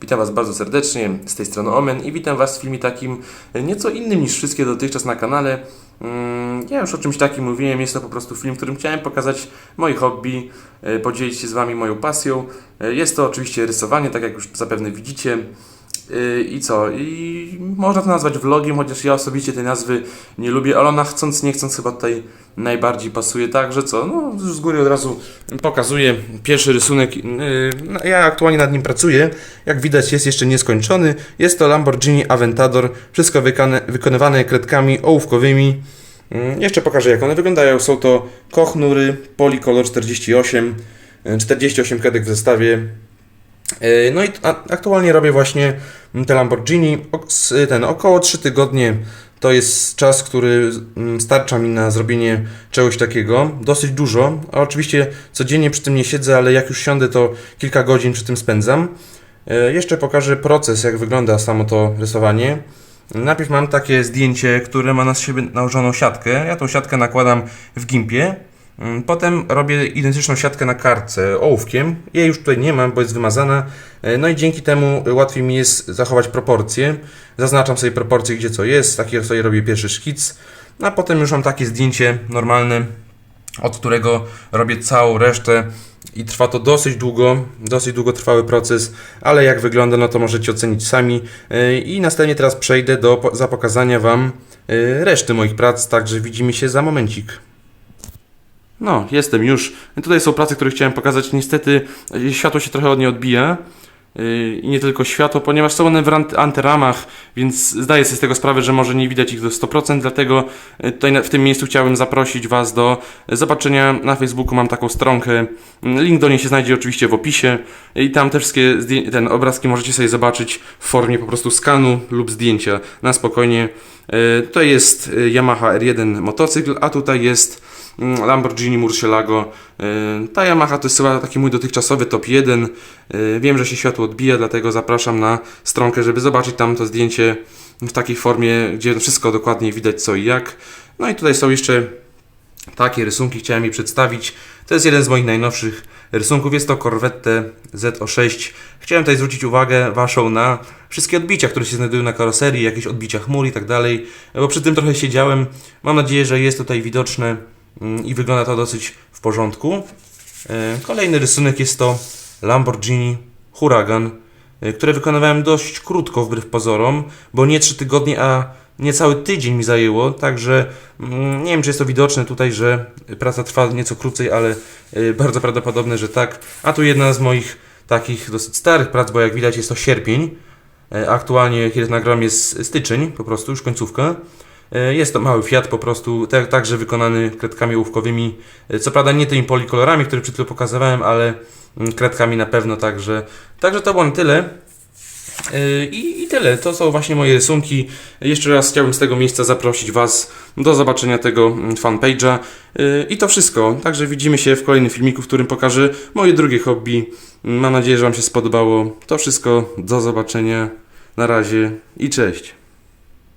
Witam Was bardzo serdecznie, z tej strony Omen i witam Was w filmie takim e, nieco innym niż wszystkie dotychczas na kanale. Mm, Ja już o czymś takim mówiłem, jest to po prostu film, w którym chciałem pokazać moje hobby, e, podzielić się z Wami moją pasją. E, Jest to oczywiście rysowanie, tak jak już zapewne widzicie. E, I co? I można to nazwać vlogiem, chociaż ja osobiście tej nazwy nie lubię, ale ona chcąc nie chcąc chyba tutaj najbardziej pasuje. Także co? No z góry od razu pokazuję pierwszy rysunek. Yy, no, Ja aktualnie nad nim pracuję. Jak widać jest jeszcze nieskończony. Jest to Lamborghini Aventador. Wszystko wykonywane kredkami ołówkowymi. Yy, Jeszcze pokażę jak one wyglądają. Są to kochnury Polycolor 48. yy, 48 kredek w zestawie. Yy, No i aktualnie robię właśnie te Lamborghini. Ten około 3 tygodnie to jest czas, który mm, starcza mi na zrobienie czegoś takiego. Dosyć dużo. A oczywiście codziennie przy tym nie siedzę, ale jak już siądę, to kilka godzin przy tym spędzam. E, Jeszcze pokażę proces, jak wygląda samo to rysowanie. Najpierw mam takie zdjęcie, które ma na siebie nałożoną siatkę. Ja tą siatkę nakładam w gimpie. Mm, Potem robię identyczną siatkę na kartce ołówkiem. Jej już tutaj nie mam, bo jest wymazana. E, No i dzięki temu łatwiej mi jest zachować proporcje. Zaznaczam sobie proporcje, gdzie co jest. Taki sobie robię pierwszy szkic. No A potem już mam takie zdjęcie normalne, od którego robię całą resztę. I trwa to dosyć długo, dosyć długotrwały proces, ale jak wygląda, no to możecie ocenić sami. E, I następnie teraz przejdę do po- zapokazania Wam e, reszty moich prac, także widzimy się za momencik. No, jestem już. Tutaj są prace, które chciałem pokazać. Niestety y, światło się trochę od niej odbija. Yy, I nie tylko światło, ponieważ są one w ant- antyramach, więc zdaję sobie z tego sprawę, że może nie widać ich do 100%, dlatego y, tutaj w tym miejscu chciałbym zaprosić Was do zobaczenia na Facebooku. Mam taką stronkę. Link do niej się znajdzie oczywiście w opisie i tam te wszystkie ten obrazki możecie sobie zobaczyć w formie po prostu skanu lub zdjęcia na spokojnie. Tutaj jest Yamaha R1 motocykl, a tutaj jest mm, Lamborghini Murcielago. Yy, Ta Yamaha to jest chyba taki mój dotychczasowy top 1. Yy, Wiem, że się światło odbija, dlatego zapraszam na stronkę, żeby zobaczyć tam to zdjęcie w takiej formie, gdzie wszystko dokładnie widać co i jak. No i tutaj są jeszcze takie rysunki, chciałem je przedstawić. To jest jeden z moich najnowszych rysunków. Jest to Corvette ZO6. Chciałem tutaj zwrócić uwagę Waszą na wszystkie odbicia, które się znajdują na karoserii, jakieś odbicia chmur i tak dalej, bo przy tym trochę siedziałem. Mam nadzieję, że jest tutaj widoczne mm, i wygląda to dosyć w porządku. E, Kolejny rysunek jest to Lamborghini Huragan, e, które wykonywałem dość krótko wbrew pozorom, bo nie 3 tygodnie, a niecały tydzień mi zajęło, także mm, nie wiem czy jest to widoczne tutaj, że praca trwa nieco krócej, ale e, bardzo prawdopodobne, że tak. A tu jedna z moich takich dosyć starych prac, bo jak widać jest to sierpień. Aktualnie, kiedy nagram, jest styczeń, po prostu już końcówka. E, Jest to mały Fiat po prostu, także wykonany kredkami ołówkowymi. E, Co prawda nie tymi polikolorami, które przed chwilą pokazywałem, ale mm, kredkami na pewno, także, także to było na tyle. E, I, I tyle, to są właśnie moje rysunki. Jeszcze raz chciałbym z tego miejsca zaprosić Was do zobaczenia tego mm, fanpage'a. I to wszystko. Także widzimy się w kolejnym filmiku, w którym pokażę moje drugie hobby. Mam nadzieję, że Wam się spodobało. To wszystko. Do zobaczenia. Na razie i cześć.